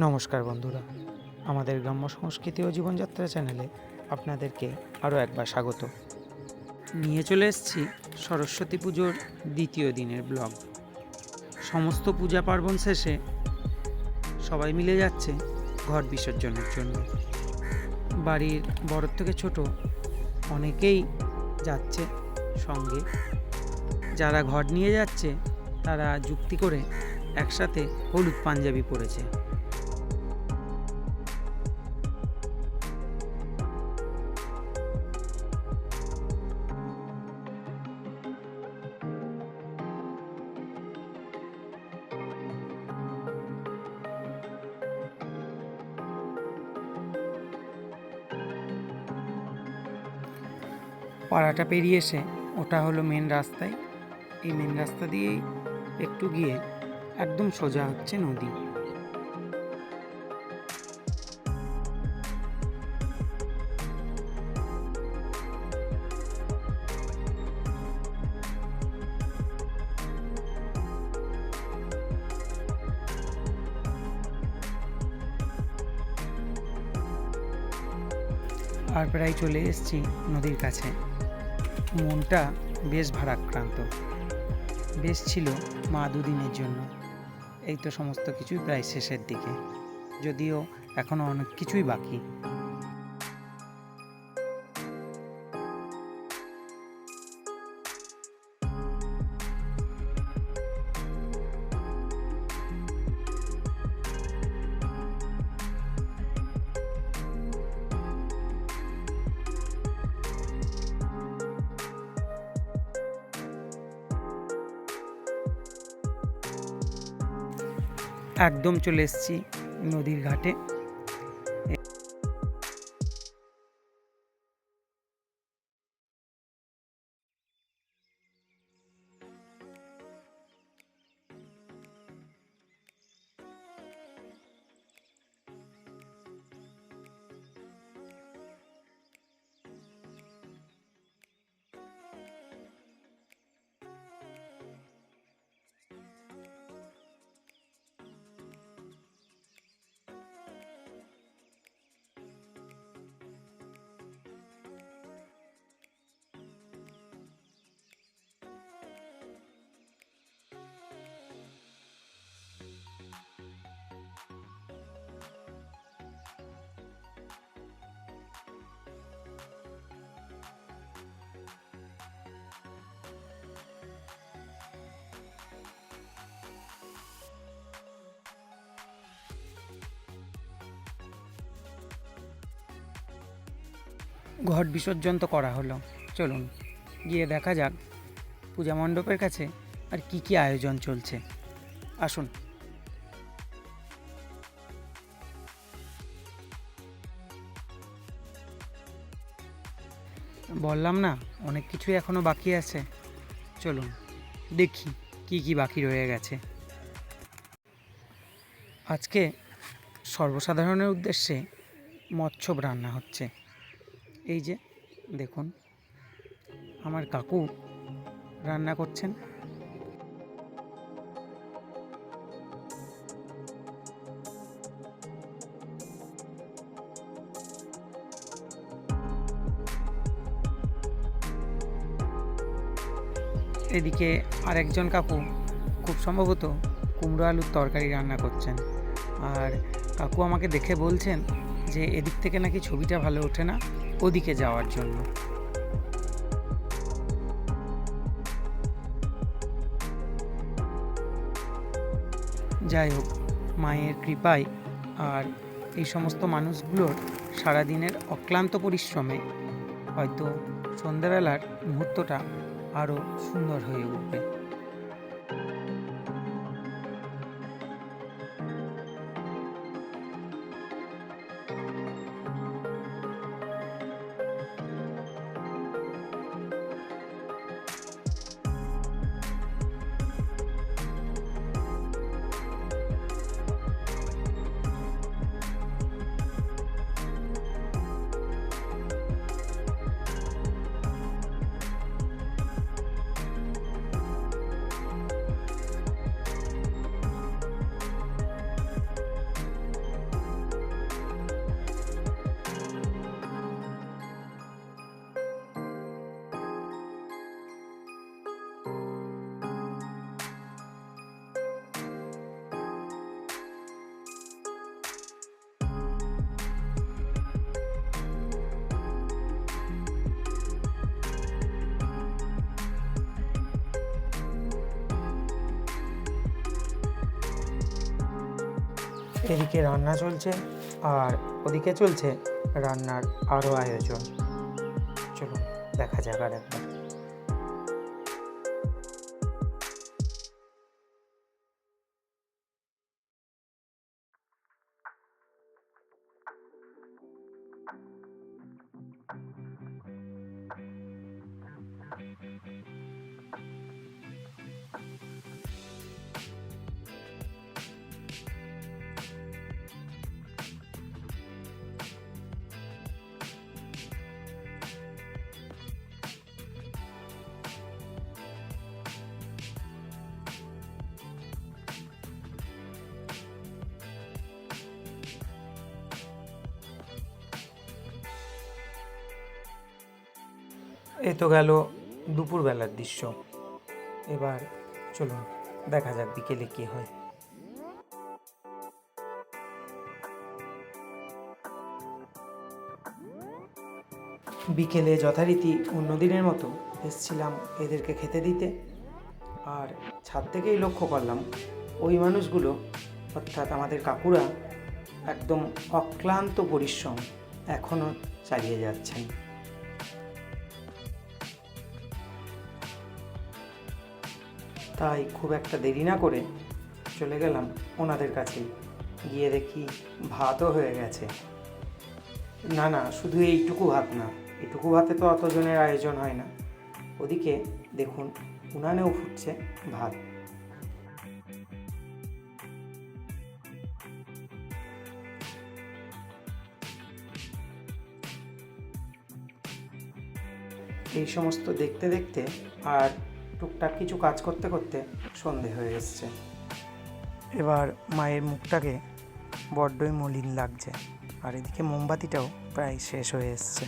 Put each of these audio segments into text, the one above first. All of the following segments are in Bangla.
নমস্কার বন্ধুরা। আমাদের গ্রাম্য সংস্কৃতি ও জীবনযাত্রা চ্যানেলে আপনাদেরকে আরও একবার স্বাগত। নিয়ে চলে এসছি সরস্বতী পুজোর দ্বিতীয় দিনের ব্লগ। সমস্ত পূজা পার্বণ শেষে সবাই মিলে যাচ্ছে ঘর বিসর্জনের জন্য। বাড়ির বড় থেকে ছোট অনেকেই যাচ্ছে সঙ্গে। যারা ঘর নিয়ে যাচ্ছে, তারা যুক্তি করে একসাথে হলুদ পাঞ্জাবি পরেছে। পাড়াটা পেরিয়ে এসে ওটা হলো মেন রাস্তায়। এই মেন রাস্তা দিয়েই একটু গিয়ে একদম সোজা হচ্ছে নদী। আর প্রায় চলে এসেছি নদীর কাছে। মনটা বেশ ভারাক্রান্ত। বেশ ছিল মা দুদিনের জন্য। এই তো সমস্ত কিছুই প্রায় শেষের দিকে। যদিও এখনও অনেক কিছুই বাকি। একদম চলে এসেছি নদীর ঘাটে। ঘট বিসর্জন তো করা হলো। চলুন, গিয়ে দেখা যাক পূজা মণ্ডপের কাছে আর কি কি আয়োজন চলছে। আসুন। বললাম না, অনেক কিছুই এখনও বাকি আছে। চলুন, দেখি কি কি বাকি রয়ে গেছে। আজকে সর্বসাধারণের উদ্দেশ্যে মৎস্য রান্না হচ্ছে। এই যে, দেখুন, আমার কাকু রান্না করছেন। এদিকে আরেকজন কাকু খুব সম্ভবত কুমড়ো আলুর তরকারি রান্না করছেন। আর কাকু আমাকে দেখে বলছেন যে, এদিক থেকে নাকি ছবিটা ভালো ওঠে না। ওদিকে যাওয়ার জন্য। যাই হোক মায়ের কৃপায় আর এই সমস্ত মানুষগুলোর সারাদিনের অক্লান্ত পরিশ্রমে হয়তো সন্ধ্যাবেলার মুহূর্তটা আরও সুন্দর হয়ে উঠবে। এদিকে রান্না চলছে আর ওদিকে চলছে রান্নার আরও আয়োজন। চলুন দেখা যাক আর একবার। এ তো গেল দুপুরবেলার দৃশ্য। এবার চলুন, দেখা যাক বিকেলে কী হয়। বিকেলে যথারীতি অন্যদিনের মতো এসছিলাম এদেরকে খেতে দিতে। আর ছাদ থেকেই লক্ষ্য করলাম, ওই মানুষগুলো, অর্থাৎ আমাদের কাকুরা, একদম অক্লান্ত পরিশ্রম এখনও চালিয়ে যাচ্ছেন। তাই খুব একটা দেরি না করে চলে গেলাম ওনাদের কাছেই গিয়ে দেখি ভাতও হয়ে গেছে। না না, শুধু এইটুকু ভাত না এইটুকু ভাতে তো অতজনের আয়োজন হয় না। ওদিকে দেখুন, উনানেও ফুটছে ভাত। এই সমস্ত দেখতে দেখতে আর টুকটাক কিছু কাজ করতে করতে সন্ধে হয়ে এসছে। এবার মায়ের মুখটাকে বড্ডই মলিন লাগছে, আর এদিকে মোমবাতিটাও প্রায় শেষ হয়ে এসছে।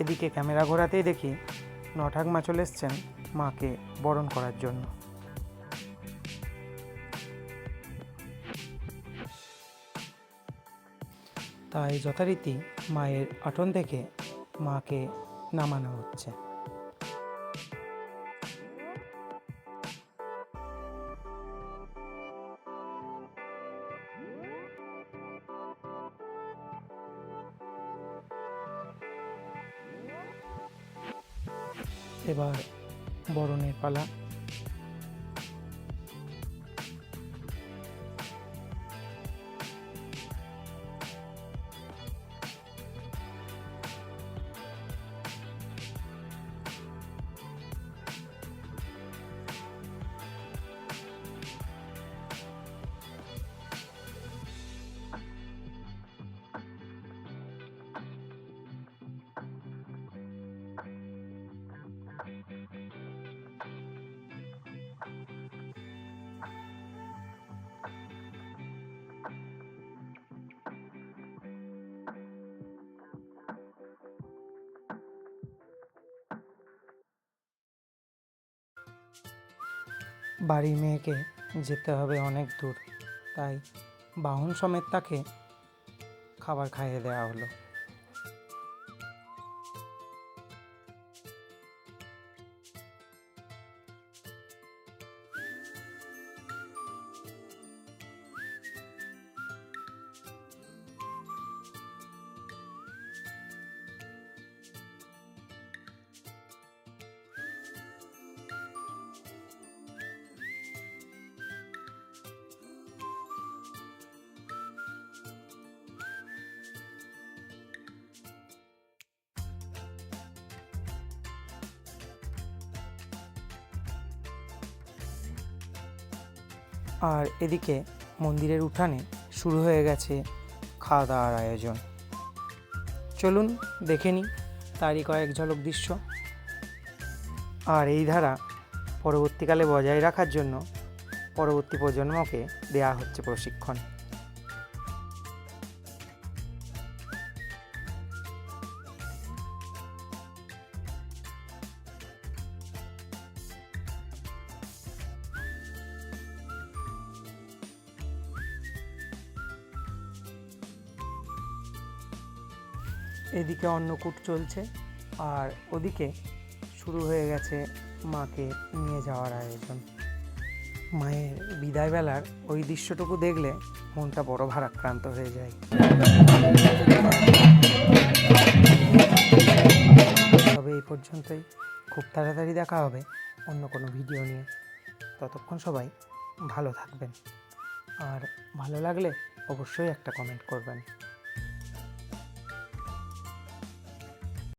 এদিকে ক্যামেরা ঘোরাতেই দেখি নঠাকমা চলে এসছেন মাকে বরণ করার জন্য। তাই যথারীতি মায়ের আটন থেকে মাকে নামানো হচ্ছে। এবার বরণের পালা। বাড়ির মেয়েকে যেতে হবে অনেক দূর। তাই বাহন সমেত তাকে খাবার খাইয়ে দেওয়া হলো। আর এদিকে মন্দিরের উঠানে শুরু হয়ে গেছে খাওয়া দাওয়ার আয়োজন। চলুন দেখে নিই তারই কয়েক ঝলক দৃশ্য। আর এই ধারা পরবর্তীকালে বজায় রাখার জন্য পরবর্তী প্রজন্মকে দেয়া হচ্ছে প্রশিক্ষণ। এদিকে অন্নকূট চলছে আর ওদিকে শুরু হয়ে গেছে মাকে নিয়ে যাওয়ার আয়োজন। মায়ের বিদায়বেলার ওই দৃশ্যটুকু দেখলে মনটা বড় ভারাক্রান্ত হয়ে যায়। তবে এই পর্যন্তই। খুব তাড়াতাড়ি দেখা হবে অন্য কোনো ভিডিও নিয়ে। ততক্ষণ সবাই ভালো থাকবেন। আর ভালো লাগলে অবশ্যই একটা কমেন্ট করবেন।